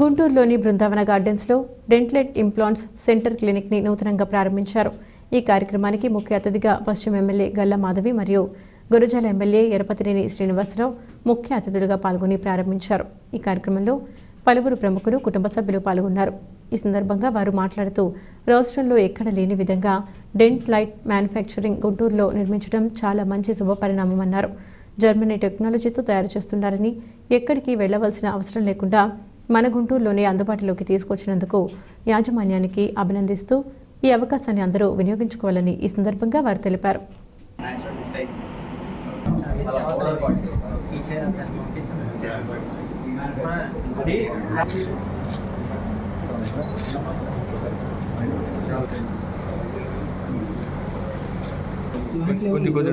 గుంటూరులోని బృందావన గార్డెన్స్లో డెంట్లెట్ implants centre క్లినిక్ని నూతనంగా ప్రారంభించారు. ఈ కార్యక్రమానికి ముఖ్య అతిథిగా పశ్చిమ ఎమ్మెల్యే గల్లా మాధవి మరియు గురజాల ఎమ్మెల్యే ఎరపతినేని శ్రీనివాసరావు ముఖ్య అతిథులుగా పాల్గొని ప్రారంభించారు. ఈ కార్యక్రమంలో పలువురు ప్రముఖులు కుటుంబ సభ్యులు పాల్గొన్నారు. ఈ సందర్భంగా వారు మాట్లాడుతూ రాష్ట్రంలో ఎక్కడ లేని విధంగా డెంట్ లైట్ మ్యానుఫ్యాక్చరింగ్ గుంటూరులో నిర్మించడం చాలా మంచి శుభపరిణామమన్నారు జర్మనీ టెక్నాలజీతో తయారు చేస్తున్నారని ఎక్కడికి వెళ్ళవలసిన అవసరం లేకుండా మన గుంటూరులోనే అందుబాటులోకి తీసుకొచ్చినందుకు యాజమాన్యానికి అభినందిస్తూ ఈ అవకాశాన్ని అందరూ వినియోగించుకోవాలని ఈ సందర్భంగా వారు తెలిపారు. కొద్ది కొద్ది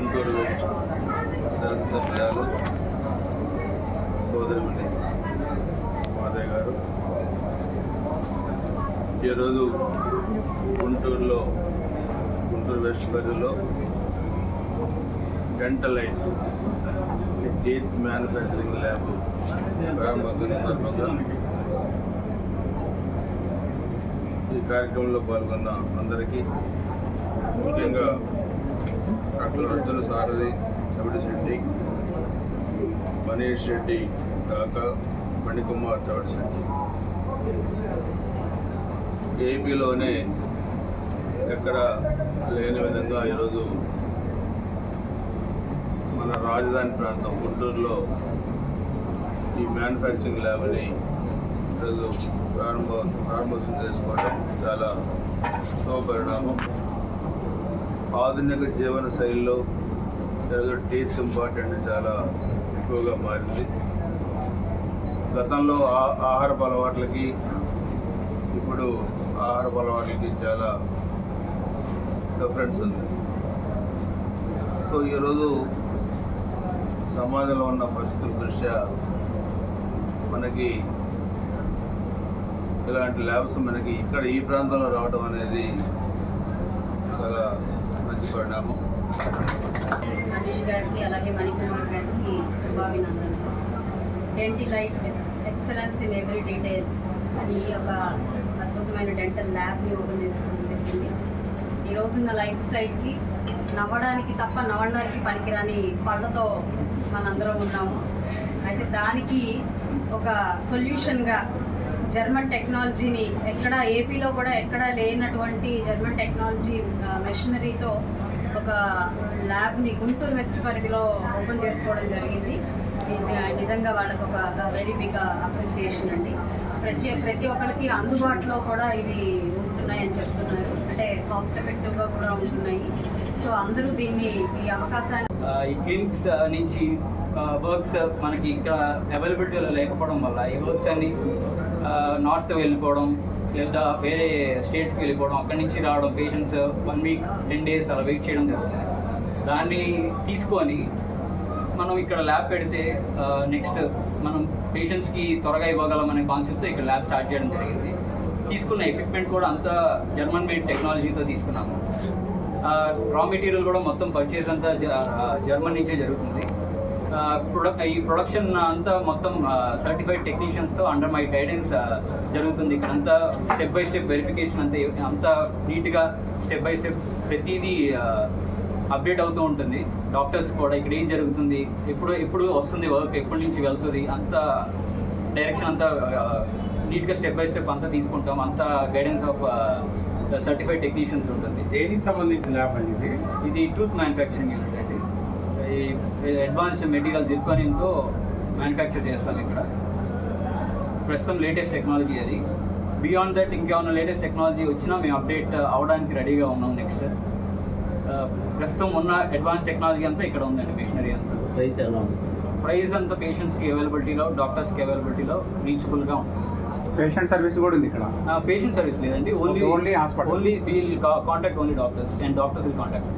గుంటూరు వెస్ట్. శాసనసభ్యులు సోదరిమణి మాదయ్య గారు. ఈరోజు గుంటూరులో గుంటూరు వెస్ట్ ప్రజల్లో dental light teeth manufacturing lab ప్రారంభోత్సవం సందర్భంగా. ఈ కార్యక్రమంలో పాల్గొన్న అందరికీ ముఖ్యంగా డాక్టర్ అర్జున సారథి చవిడి శెట్టి మనీష్ రెడ్డి కాక మణికుమార్ చవిడి శెట్టి. ఏపీలోనే ఎక్కడ లేని విధంగా ఈరోజు మన రాజధాని ప్రాంతం గుంటూరులో ఈ మ్యానుఫ్యాక్చరింగ్ ల్యాబ్ని ఈరోజు ప్రారంభ ప్రారంభోత్సవం చేసుకోవడం చాలా శుభపరిణామం. ఆధునిక జీవన శైలిలో ఈరోజు టీత్ ఇంపార్టెంట్ చాలా ఎక్కువగా మారింది. గతంలో ఆ- ఆహారపు అలవాట్లకి ఇప్పుడు ఆహార అలవాట్లకి చాలా డిఫరెన్స్ ఉంది. సో ఈరోజు సమాజంలో ఉన్న పరిస్థితుల దృష్ట్యా మనకి ఇలాంటి ల్యాబ్స్ మనకి ఇక్కడ ఈ ప్రాంతంలో రావడం అనేది చాలా మంచి పరిణామం. మనీష్ గారికి అలాగే మణికుమార్ గారికి శుభాభినందనలు. Dentilite excellence in every detail అని ఒక అద్భుతమైన డెంటల్ ల్యాబ్ని ఓపెన్ చేసుకోవడం చెప్పింది. ఈ రోజున్న లైఫ్ స్టైల్కి నవ్వడానికి తప్ప నవ్వడానికి పనికిరాని పళ్ళతో మనందరం ఉన్నాము. అయితే దానికి ఒక సొల్యూషన్గా జర్మన్ టెక్నాలజీని ఎక్కడ ఏపీలో కూడా ఎక్కడ లేనటువంటి జర్మన్ టెక్నాలజీ మెషినరీతో ఒక ల్యాబ్ని గుంటూరు వెస్ట్ పరిధిలో ఓపెన్ చేసుకోవడం జరిగింది. నిజ- నిజంగా వాళ్ళకు ఒక వెరీ బిగ్ అప్రిసియేషన్ అండి. ప్రతి ప్రతి ఒక్కరికి అందుబాటులో కూడా ఇవి ఉంటున్నాయని చెప్తున్నారు. అంటే కాస్ట్ ఎఫెక్టివ్గా కూడా ఉంటున్నాయి. సో అందరూ దీన్ని ఈ అవకాశాన్ని ఈ క్లినిక్స్ నుంచి వర్క్స్ మనకి ఇక్కడ అవైలబిలిటీలో లేకపోవడం వల్ల ఈ వర్క్స్ అన్ని నార్త్ వెళ్ళిపోవడం లేదా వేరే స్టేట్స్కి వెళ్ళిపోవడం అక్కడి నుంచి రావడం patients one week ten days అలా వెయిట్ చేయడం జరుగుతుంది. దాన్ని తీసుకొని మనం ఇక్కడ ల్యాబ్ పెడితే నెక్స్ట్ మనం పేషెంట్స్కి త్వరగా ఇవ్వగలం అనే కాన్సెప్ట్తో ఇక్కడ ల్యాబ్ స్టార్ట్ చేయడం జరిగింది. తీసుకున్న ఎక్విప్మెంట్ కూడా అంతా జర్మన్ మేడ్ టెక్నాలజీతో తీసుకున్నాము. రా మెటీరియల్ కూడా మొత్తం పర్చేస్ అంతా జ- జర్మన్ నుంచే జరుగుతుంది. ప్రొడక్ట్ ఈ ప్రొడక్షన్ అంతా మొత్తం సర్టిఫైడ్ టెక్నీషియన్స్తో అండర్ మై గైడెన్స్ జరుగుతుంది. ఇక్కడ అంతా స్టెప్ బై స్టెప్ వెరిఫికేషన్ అంతా అంతా నీట్గా స్టెప్ బై స్టెప్ ప్రతిదీ అప్డేట్ అవుతూ ఉంటుంది. డాక్టర్స్ కూడా ఇక్కడ ఏం జరుగుతుంది? ఎప్పుడు ఎప్పుడు వస్తుంది వర్క్ ఎప్పటి నుంచి వెళ్తుంది? అంత డైరెక్షన్ అంతా నీట్గా స్టెప్ బై స్టెప్ అంతా తీసుకుంటాం. అంతా గైడెన్స్ ఆఫ్ సర్టిఫైడ్ టెక్నీషియన్స్ ఉంటుంది. దేనికి సంబంధించిన ల్యాబ్ అండి ఇది? ఇది టూత్ మ్యానుఫ్యాక్చరింగ్ యూనిట్ ఈ అడ్వాన్స్డ్ మెటీరియల్ జిర్కోనియంతో మ్యానుఫ్యాక్చర్ చేస్తాం ఇక్కడ. ప్రస్తుతం లేటెస్ట్ టెక్నాలజీ అది. బియాండ్ దట్ ఇంకేమైనా లేటెస్ట్ టెక్నాలజీ వచ్చినా మేము అప్డేట్ అవడానికి రెడీగా ఉన్నాం నెక్స్ట్ ప్రస్తుతం ఉన్న అడ్వాన్స్ టెక్నాలజీ అంతా ఇక్కడ ఉందండి మిషనరీ అంతా. ప్రైస్ ఎలా ఉంది? ప్రైస్ అంతా పేషెంట్స్కి అవైలబిలిటీలో డాక్టర్స్కి అవైలబిలిటీలో రీచబుల్గా ఉంటుంది పేషెంట్ సర్వీస్ కూడా ఉంది ఇక్కడ. పేషెంట్ సర్వీస్ లేదండి only Only hospitals. Only we'll contact only doctors and doctors will contact